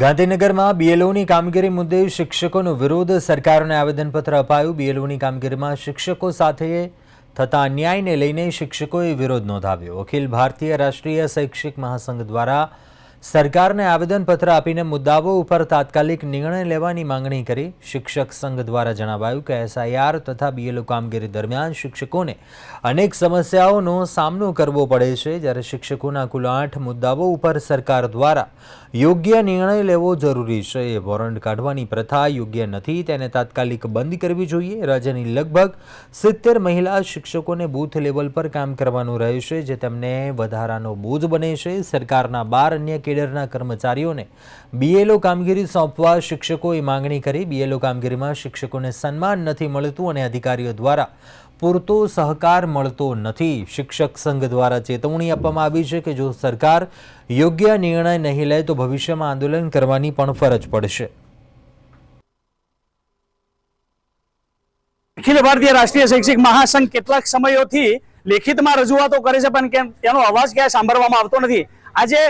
ગાંધીનગરમાં બીએલઓની કામગીરી મુદ્દે શિક્ષકોનો વિરોધ સરકારને આવેદનપત્ર અપાયું. બીએલઓની કામગીરીમાં શિક્ષકો સાથે થતા અન્યાયને લઈને શિક્ષકોએ વિરોધ નોંધાવ્યો. અખિલ ભારતીય રાષ્ટ્રીય શૈક્ષિક મહાસંઘ દ્વારા સરકારને આવેદનપત્ર આપીને મુદ્દાઓ ઉપર તાત્કાલિક નિર્ણય લેવાની માંગણી કરી. શિક્ષક સંઘ દ્વારા જણાવાયું કે એસઆઈઆર તથા બીએલઓ કામગીરી દરમિયાન શિક્ષકોને અનેક સમસ્યાઓનો સામનો કરવો પડે છે. જ્યારે શિક્ષકોના કુલ આઠ મુદ્દાઓ ઉપર સરકાર દ્વારા યોગ્ય નિર્ણય લેવો જરૂરી છે. એ વોરંટ કાઢવાની પ્રથા યોગ્ય નથી, તેને તાત્કાલિક બંધ કરવી જોઈએ. રાજ્યની લગભગ સિત્તેર મહિલા શિક્ષકોને બૂથ લેવલ પર કામ કરવાનું રહેશે જે તેમને વધારાનો બોજ બને છે. સરકારના બાર અન્ય કેડરના કર્મચારીઓને બીએલઓ કામગીરી સોંપવા શિક્ષકોએ માંગણી કરી. બીએલઓ કામગીરીમાં શિક્ષકોને સન્માન નથી મળતું અને અધિકારીઓ દ્વારા પૂરતો સહકાર મળતો નથી. શિક્ષક સંઘ દ્વારા ચેતવણી આપવામાં આવી છે કે જો સરકાર યોગ્ય નિર્ણય નહીં લે તો ભવિષ્યમાં આંદોલન કરવાની પણ ફરજ પડશે. અખિલ ભારતીય રાષ્ટ્રીય શૈક્ષિક મહાસંઘ કેટલાક સમયોથી લેખિતમાં રજૂઆતો કરે છે, પણ કેમ તેનો અવાજ ક્યાંય સાંભળવામાં આવતો નથી. આજે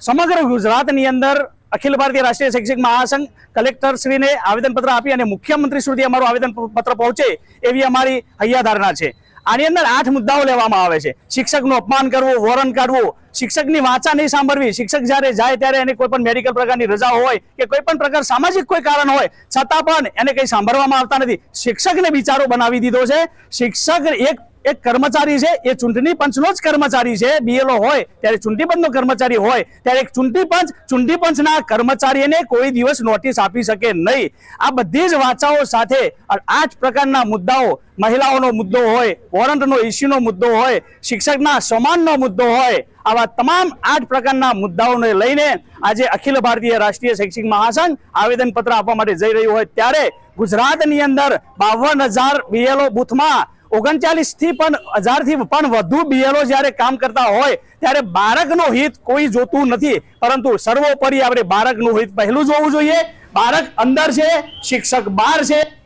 સમગ્ર ગુજરાતની અંદર અખિલ ભારતીય રાષ્ટ્રીય શૈક્ષિક મહાસંઘ કલેક્ટર શ્રીને આવેદનપત્ર આપી અને મુખ્યમંત્રી સુધી અમારું આવેદનપત્ર પહોંચે એવી અમારી હૈયાધારણા છે. આની અંદર આઠ મુદ્દાઓ લેવામાં આવે છે. શિક્ષકનું અપમાન કરવું, વોરંટ કાઢવું, શિક્ષકની વાંચા નહીં સાંભળવી, શિક્ષક જ્યારે જાય ત્યારે એને કોઈ પણ મેડિકલ પ્રકારની રજા હોય કે કોઈ પણ પ્રકાર સામાજિક કોઈ કારણ હોય, છતાં પણ એને કંઈ સાંભળવામાં આવતા નથી. શિક્ષકને બિચારો બનાવી દીધો છે. શિક્ષક એક એક કર્મચારી છે, એ ચૂંટણી પંચનો જ કર્મચારી છે બીએલઓ હોય, ત્યારે ચૂંટણી પંચનો કર્મચારી હોય, ત્યારે એક ચૂંટણી પંચ, ચૂંટણી પંચના કર્મચારીને કોઈ દિવસ નોટિસ આપી શકે નહીં. આ બધી જ વાચાઓ સાથે આઠ પ્રકારના મુદ્દાઓ, મહિલાઓનો મુદ્દો હોય, વોરંટનો ઇસ્યુનો મુદ્દો હોય, શિક્ષકના સમાનનો મુદ્દો હોય, આવા તમામ આઠ પ્રકારના મુદ્દાઓને લઈને આજે અખિલ ભારતીય રાષ્ટ્રીય શૈક્ષિક મહાસંઘ આવેદનપત્ર આપવા માટે જઈ રહ્યું હોય. ત્યારે ગુજરાતની અંદર બાવન હજાર બીએલઓ બુથમાં ઓગણચાલીસથી પણ હજારથી પણ વધુ બીએલઓ જ્યારે કામ કરતા હોય, ત્યારે બાળકનો હિત કોઈ જોતું નથી. પરંતુ સર્વોપરી આપણે બાળકનું હિત પહેલું જોવું જોઈએ. બાળક અંદર છે, શિક્ષક બહાર છે.